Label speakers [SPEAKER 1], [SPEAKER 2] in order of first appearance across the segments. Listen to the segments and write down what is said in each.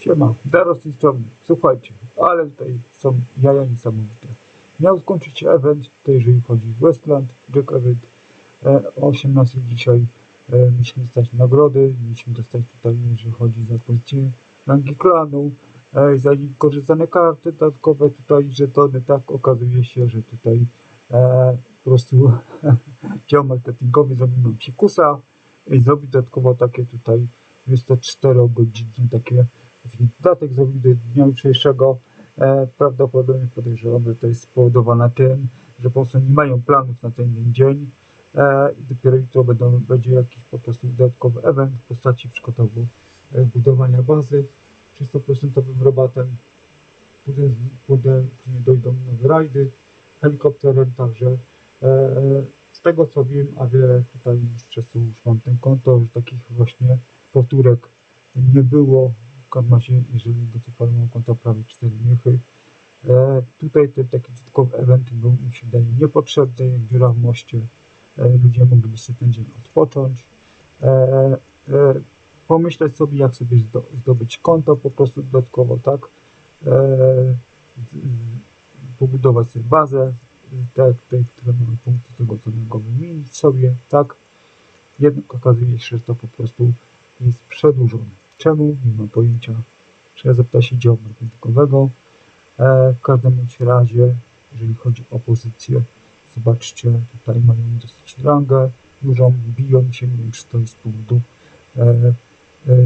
[SPEAKER 1] Siema, Daro z tej strony. Słuchajcie, ale tutaj są jaja niesamowite. Miał skończyć się event, tutaj jeżeli chodzi Westland, Jack Event. E, o 18 dzisiaj e, mieliśmy dostać nagrody, mieliśmy dostać tutaj, jeżeli chodzi za pozycję rangi klanu, e, za wykorzystane karty dodatkowe tutaj, żetony, tak okazuje się, że tutaj e, po prostu dział marketingowy zrobił nam psikusa i zrobił dodatkowo takie tutaj, jest to 4-godzinne takie taki dodatek zrobił do dnia jutrzejszego. E, prawdopodobnie podejrzewam, że to jest spowodowane tym, że po prostu nie mają planów na ten dzień e, i dopiero jutro będą, będzie jakiś po prostu dodatkowy event w postaci przykładowo e, budowania bazy 300% robatem. Później, dojdą nowe rajdy helikopterem, także z tego co wiem, a wiele tutaj z czasu już mam ten konto, że takich właśnie powtórek nie było. W każdym razie, jeżeli do tej pory mam konto prawie 4 miechy. E, tutaj ten taki dodatkowy event był mi się wydaje niepotrzebny, jak dziura w moście. E, ludzie mogliby sobie ten dzień odpocząć. E, e, pomyśleć sobie, jak sobie zdo, zdobyć konto po prostu dodatkowo, tak? E, z, pobudować sobie bazę, te, te które mamy punkty tego co wymienić sobie, tak? Jednak okazuje się, że to po prostu jest przedłużone. Czemu? Nie mam pojęcia. Trzeba zapytać działu marketingowego. E, w każdym razie, jeżeli chodzi o pozycję, zobaczcie, tutaj mają dosyć rangę dużą, biją się, nie wiem czy to jest z powodu e, e,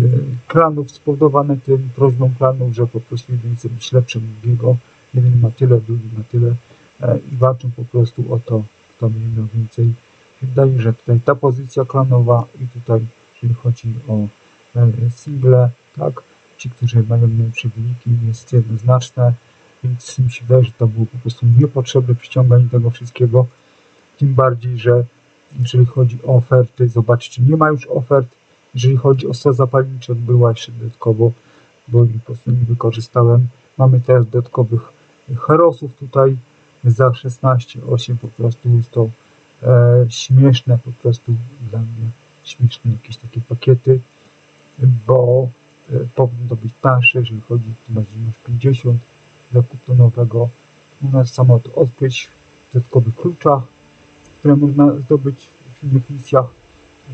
[SPEAKER 1] klanów spowodowane tym prośbą klanów, że po prostu jeden chce być lepszy od drugiego, jeden ma tyle, drugi ma tyle e, i walczą po prostu o to, kto będzie miał więcej. Wydaje, że tutaj ta pozycja klanowa i tutaj, jeżeli chodzi o single, tak, ci, którzy mają najlepsze wyniki, jest jednoznaczne, więc mi się wydaje, że to było po prostu niepotrzebne przyciąganie tego wszystkiego, tym bardziej, że jeżeli chodzi o oferty, zobaczcie, nie ma już ofert, jeżeli chodzi o stos zapalniczy, była jeszcze dodatkowo, bo po prostu nie wykorzystałem. Mamy teraz dodatkowych herosów tutaj. Za 16,8 po prostu jest to e, śmieszne po prostu dla mnie, śmieszne jakieś takie pakiety, bo e, powinno być tańsze, jeżeli chodzi o masz 50 zakupu nowego. U nas samolot odkryć w dodatkowych kluczach, które można zdobyć w innych misjach.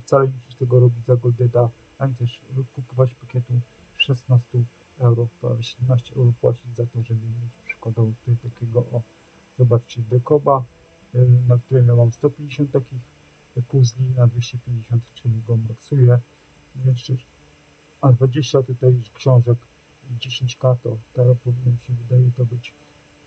[SPEAKER 1] Wcale nie musisz tego robić za Goldeda, ani też kupować pakietu 16 euro, prawie 17 euro płacić za to, żeby mieć przykładowo tutaj takiego o zobaczcie dekoba, y, na którym ja mam 150 takich puzli na 250, czyli go maksuję. Jeszcze a 20 tutaj książek 10k to teraz powinien się wydaje to być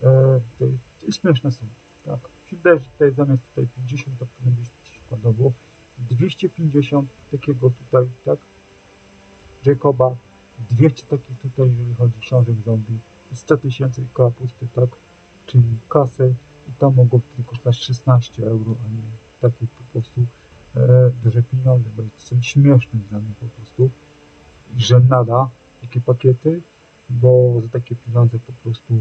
[SPEAKER 1] e, to, to jest śmieszne są tak. Się wydaje, że tutaj zamiast tutaj 50 to powinno być przykładowo 250 takiego tutaj tak Jacoba 200 takich tutaj jeżeli chodzi o książek zombie 100 tysięcy kapusty tak czyli kasę i to mogło wtedy kosztować 16 euro a nie takie po prostu e, duże pieniądze bo to są śmieszne dla mnie po prostu że nada takie pakiety, bo za takie pieniądze po prostu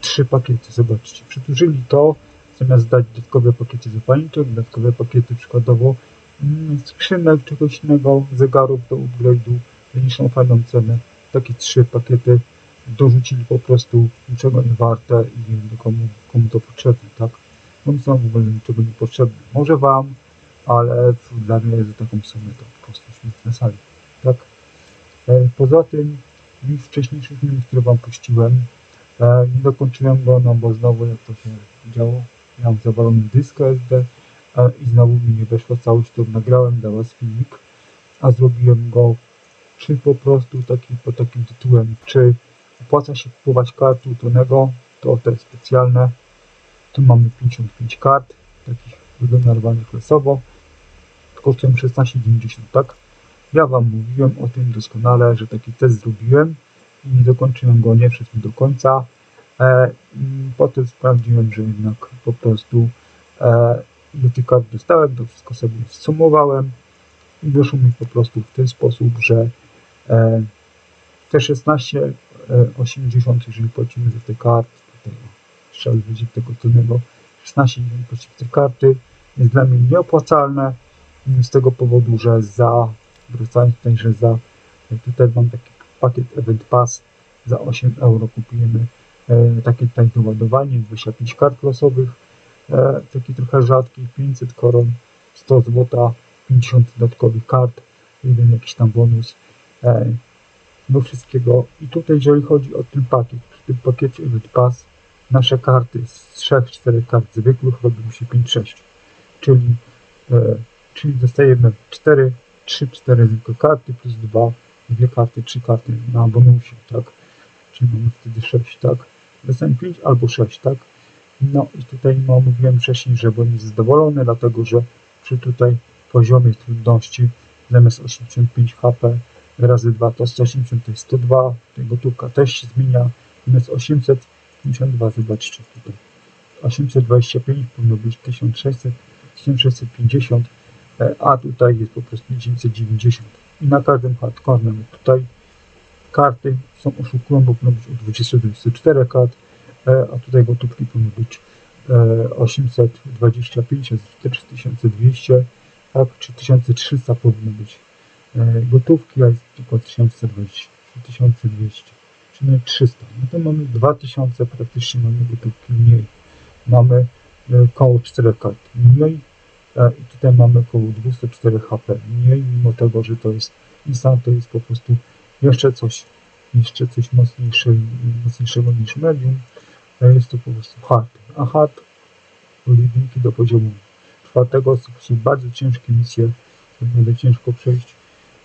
[SPEAKER 1] trzy pakiety, zobaczcie, przedłużyli to, zamiast dać dodatkowe pakiety zapalnicze, dodatkowe pakiety przykładowo mm, skrzynek, czegoś innego, zegarów do upgrade'u, niższą fajną cenę, takie trzy pakiety dorzucili po prostu niczego nie warte i nie wiem komu, komu to potrzebne, tak? No są w ogóle niczego nie potrzebne. Może wam, ale dla mnie za taką sumę to po prostu śmieszne sali, Poza tym, z wcześniejszych które Wam puściłem, e, nie dokończyłem go, no bo znowu jak to się działo, miałem zawalony dysk SD e, i znowu mi nie weszła całość, to nagrałem dla Was filmik, a zrobiłem go czy po prostu taki, pod takim tytułem, czy opłaca się kupować karty utronego, to te specjalne, tu mamy 55 kart, takich wygenerowanych losowo, kosztują 16,90, tak? Ja Wam mówiłem o tym doskonale, że taki test zrobiłem i nie dokończyłem go, nie wszedł do końca. E, potem sprawdziłem, że jednak po prostu e, ile tych kart dostałem, to wszystko sobie sumowałem i wyszło mi po prostu w ten sposób, że e, te 16,80, e, jeżeli płacimy za te karty, tutaj trzeba będzie tego trudnego, 16,90 płacimy za te karty, jest dla mnie nieopłacalne z tego powodu, że za wracając tutaj, że za tutaj mam taki pakiet Event Pass za 8 euro kupujemy e, takie tutaj doładowanie, 25 kart losowych, e, taki trochę rzadki, 500 koron, 100 zł, 50 dodatkowych kart, jeden jakiś tam bonus e, do wszystkiego. I tutaj jeżeli chodzi o ten pakiet, przy tym pakiecie Elite Pass nasze karty z 3-4 kart zwykłych robią się 5-6, czyli, e, czyli dostajemy 4, 3-4 zwykłe karty plus 2, dwie karty, 3 karty na bonusie, tak? Czyli mamy wtedy 6, tak? Dostajemy 5 albo 6, tak? No i tutaj no, mówiłem wcześniej, że byłem zadowolony, dlatego że przy tutaj poziomie trudności zamiast 85 HP razy 2 to 180 to jest 102, tutaj gotówka też się zmienia, zamiast 852, zobaczcie tutaj, 825 powinno być 1600, 1650, e, a tutaj jest po prostu 990 i na każdym hardcore tutaj karty są oszukują, bo powinno być od 20 do 24 kart, e, a tutaj gotówki powinno być e, 825, jest 4200, tak, 3300 powinno być e, gotówki, a jest tylko 1020, 1200, czyli 300. No to mamy 2000, praktycznie mamy gotówki mniej. Mamy e, koło 4 kart mniej e, tutaj mamy około 204 HP mniej, mimo tego, że to jest instant, to jest po prostu jeszcze coś, jeszcze coś mocniejsze, mocniejszego niż medium. Jest to po prostu hard. A hard jedynki do poziomu czwartego to są bardzo ciężkie misje, będzie ciężko przejść.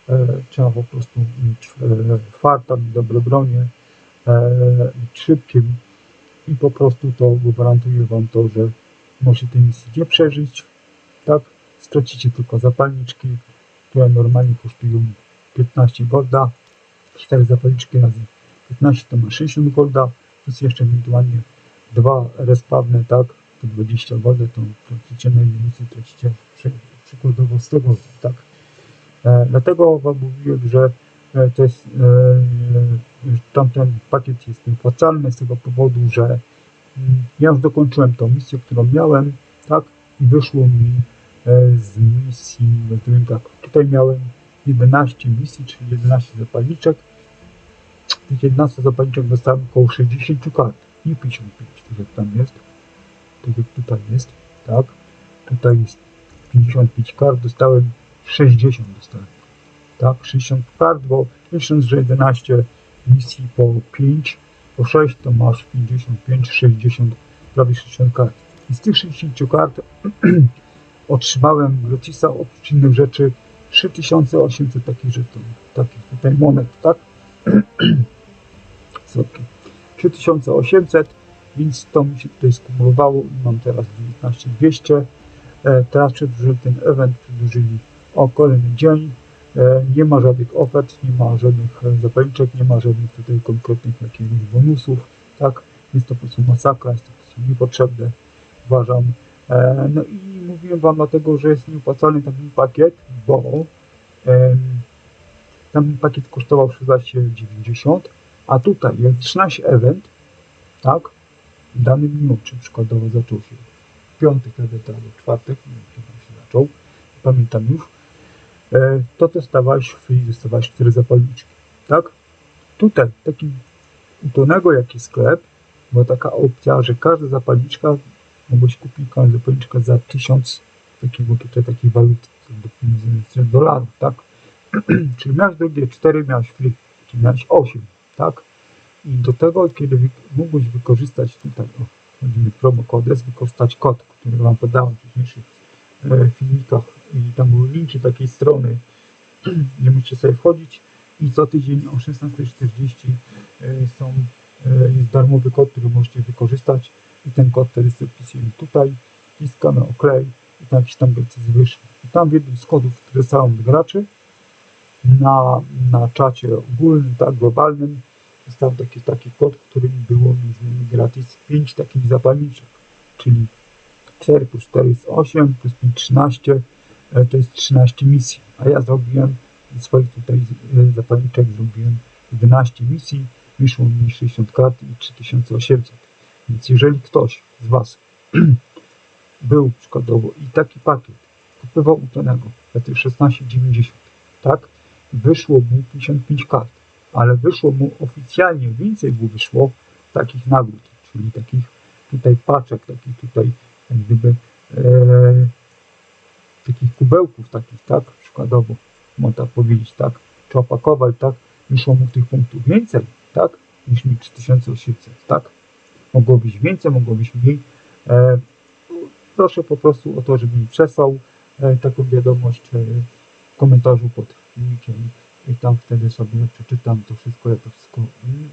[SPEAKER 1] E, trzeba po prostu mieć e, farta, dobre bronie, e, być szybkim i po prostu to gwarantuje Wam to, że możecie tej misji nie przeżyć, tak? Stracicie tylko zapalniczki, które normalnie kosztują 15 golda, 4 zapalniczki razy 15 to ma 60 golda, plus jeszcze ewentualnie dwa respawne, tak? To 20 golda, to tracicie na misji, tracicie przy, przykładowo 100 golda, tak? E, dlatego Wam mówiłem, że e, to jest, e, e, tamten pakiet jest nieopłacalny z tego powodu, że mm, ja już dokończyłem tą misję, którą miałem, tak, i wyszło mi z misji, nazwijmy tak, tutaj miałem 11 misji, czyli 11 zapalniczek. Tych 11 zapalniczek dostałem około 60 kart, nie 55, tak jak tam jest, tak jak tutaj jest, tak, tutaj jest 55 kart, dostałem 60 dostałem. Tak, 60 kart, bo licząc, że 11 misji po 5, po 6 to masz 55, 60, prawie 60 kart. I z tych 60 kart otrzymałem gratis'a oprócz innych rzeczy 3800 takich żetonów, takich tutaj monet, tak? Sorki. 3800, więc to mi się tutaj skumulowało i mam teraz 19200. E, teraz przedłużyli ten event, przedłużyli o kolejny dzień. E, nie ma żadnych ofert, nie ma żadnych zapalniczek, nie ma żadnych tutaj konkretnych jakichś bonusów, tak? Jest to po prostu masakra, jest to po prostu niepotrzebne, uważam. E, no i mówiłem Wam dlatego, że jest nieopłacalny taki pakiet, bo em, ten pakiet kosztował 16,90, a tutaj jest 13 event, tak? W danym dniu, przykładowo zaczął się piątek event albo czwartek, nie wiem kiedy się zaczął, pamiętam już, e, to dostawałeś free, dostawałeś 4 zapalniczki, tak? Tutaj, takim u Tonego, jaki sklep, była taka opcja, że każda zapalniczka mogłeś kupić każdą zapalniczkę za 1000 takiego tutaj takiej waluty, do dolarów, tak? Czyli miałeś drugie 4, miałeś free, czyli miałeś 8, tak? I do tego, kiedy wy, mógłbyś wykorzystać tutaj, o, chodzimy promo kodes, wykorzystać kod, który Wam podałem w wcześniejszych e, filmikach i tam były linki takiej strony, gdzie musicie sobie wchodzić i co tydzień o 16.40 e, są, e, jest darmowy kod, który możecie wykorzystać i ten kod wtedy sobie wpisujemy tutaj, wciskamy oklej i tam jakiś tam decyzji wyszli. I tam w jednym z kodów, które są od graczy na, na czacie ogólnym, tak, globalnym, jest tam taki, taki kod, w którym było między gratis 5 takich zapalniczek, czyli 4 plus 4 jest 8, plus 5 13, e, to jest 13 misji, a ja zrobiłem ze swoich tutaj e, zapalniczek zrobiłem 11 misji, wyszło mi 60 kart i 3800. Więc jeżeli ktoś z Was był przykładowo i taki pakiet kupował u Tonego za tych 16,90, tak, wyszło mu 55 kart, ale wyszło mu oficjalnie więcej mu wyszło takich nagród, czyli takich tutaj paczek, takich tutaj jak gdyby e, takich kubełków takich, tak, przykładowo, można powiedzieć, tak, czy opakować, tak, wyszło mu tych punktów więcej, tak, niż mi 3800, tak, mogło być więcej, mogło być mniej, e, proszę po prostu o to, żeby mi przesłał e, taką wiadomość e, w komentarzu pod filmikiem i tam wtedy sobie przeczytam to wszystko, jak to wszystko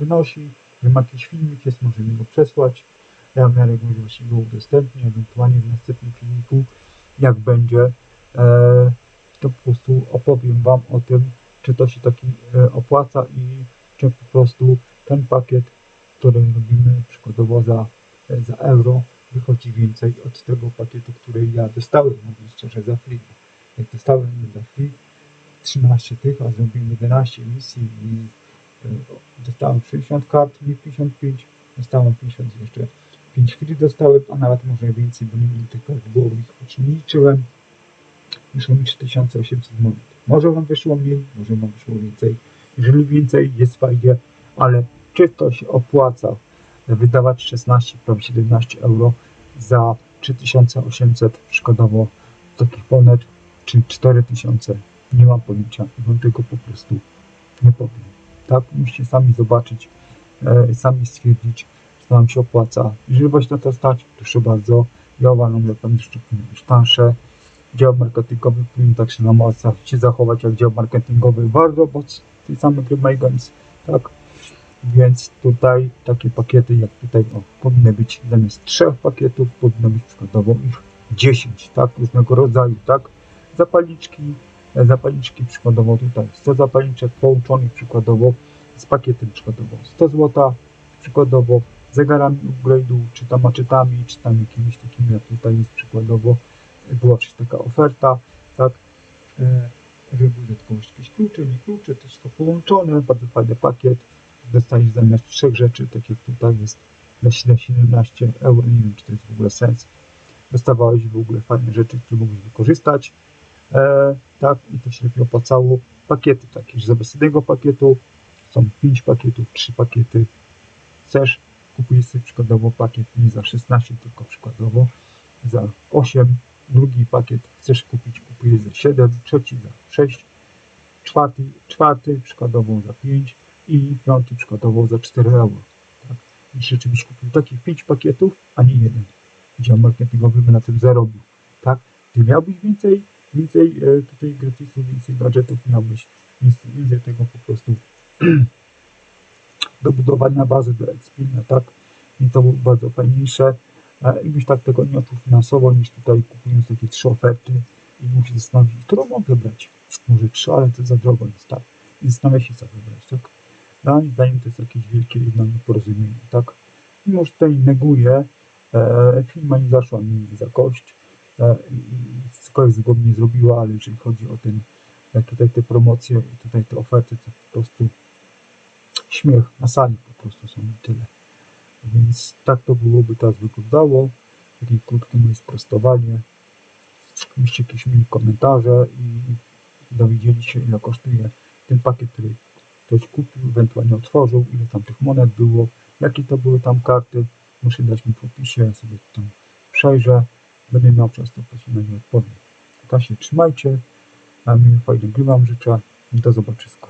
[SPEAKER 1] wynosi, że ma jakiś filmik jest, może mi go przesłać, ja w miarę możliwości go udostępnię, ewentualnie w następnym filmiku, jak będzie, to po prostu opowiem Wam o tym, czy to się taki opłaca i czy po prostu ten pakiet, który robimy przykładowo za, e, za euro, wychodzi więcej od tego pakietu, który ja dostałem, mówiąc szczerze, za free. Jak dostałem za free 13 tych, a zrobiłem 11 emisji i e, dostałem 60 kart, nie 55, dostałem 50 jeszcze 5 free dostałem, a nawet może więcej, bo nie mieli tych kart, bo ich choć nie liczyłem. Wyszło mi 3800 monet. Może Wam wyszło mniej, może Wam wyszło więcej. Jeżeli więcej, jest fajnie, ale czy to się opłaca wydawać 16, prawie 17 euro za 3800 przykładowo takich monet, czy 4000, nie mam pojęcia Wam tego po prostu nie powiem. Tak, musicie sami zobaczyć, e, sami stwierdzić, czy to Wam się opłaca. Jeżeli Was na to stać, proszę bardzo, ja uważam, że Wam jeszcze być tańsze. Dział marketingowy powinien tak się na mocach się zachować jak dział marketingowy bardzo, bo z tej samej gry Games, tak? Więc tutaj takie pakiety jak tutaj o, powinny być zamiast trzech pakietów, powinno być przykładowo ich 10, tak? Różnego rodzaju, tak? Zapalniczki, e, zapalniczki przykładowo tutaj 100 zapalniczek połączonych przykładowo z pakietem przykładowo 100 zł, przykładowo zegarami upgrade'u, czy tam maczetami, czy tam jakimiś takimi jak tutaj jest przykładowo była przecież taka oferta, tak? E, żeby dodatkowo jakieś klucze, nie klucze, to wszystko połączone, bardzo fajny pakiet. Dostajesz zamiast trzech rzeczy, tak jak tutaj jest na 17 euro, nie wiem czy to jest w ogóle sens. Dostawałeś w ogóle fajne rzeczy, które mogłeś wykorzystać. E, tak, i to się lepiej opłacało. Pakiety takie, że zamiast jednego pakietu są 5 pakietów, 3 pakiety. Chcesz, kupujesz sobie przykładowo pakiet nie za 16, tylko przykładowo za 8, drugi pakiet chcesz kupić, kupujesz za 7, trzeci za 6, czwarty, czwarty przykładowo za 5 i piąty przykładowo za 4 euro. Tak? Jeśli rzeczywiście kupił takich 5 pakietów, a nie jeden. Dział marketingowy by na tym zarobił. Tak? Ty miałbyś więcej, więcej e, tutaj gratisów, więcej gadżetów miałbyś, więcej, tego po prostu do budowania bazy do Expina, tak? I to było bardzo fajniejsze i byś tak tego nie odczuł finansowo, niż tutaj kupując takie trzy oferty i musi zastanowić, którą mogę brać. Może trzy, ale to za drogo jest, tak? I zastanawia się, co wybrać, tak? Mnie zdaniem to jest jakieś wielkie nieporozumienie, tak? Mimo, że tutaj neguję, e, firma nie zaszła mi za kość, e, jest zgodnie zrobiła, ale jeżeli chodzi o ten, jak tutaj te promocje tutaj te oferty, to po prostu śmiech na sali po prostu są i tyle. Więc tak to byłoby teraz wyglądało. Takie krótkie moje sprostowanie. Piszcie jakieś mini komentarze i dowiedzieli się ile kosztuje ten pakiet, który ktoś kupił, ewentualnie otworzył, ile tam tych monet było, jakie to były tam karty. Muszę dać mi w opisie, ja sobie tam przejrzę. Będę miał czas, to na nie odpowiem. Tak się trzymajcie. A mi fajnie gry Wam życzę. Do zobaczyska.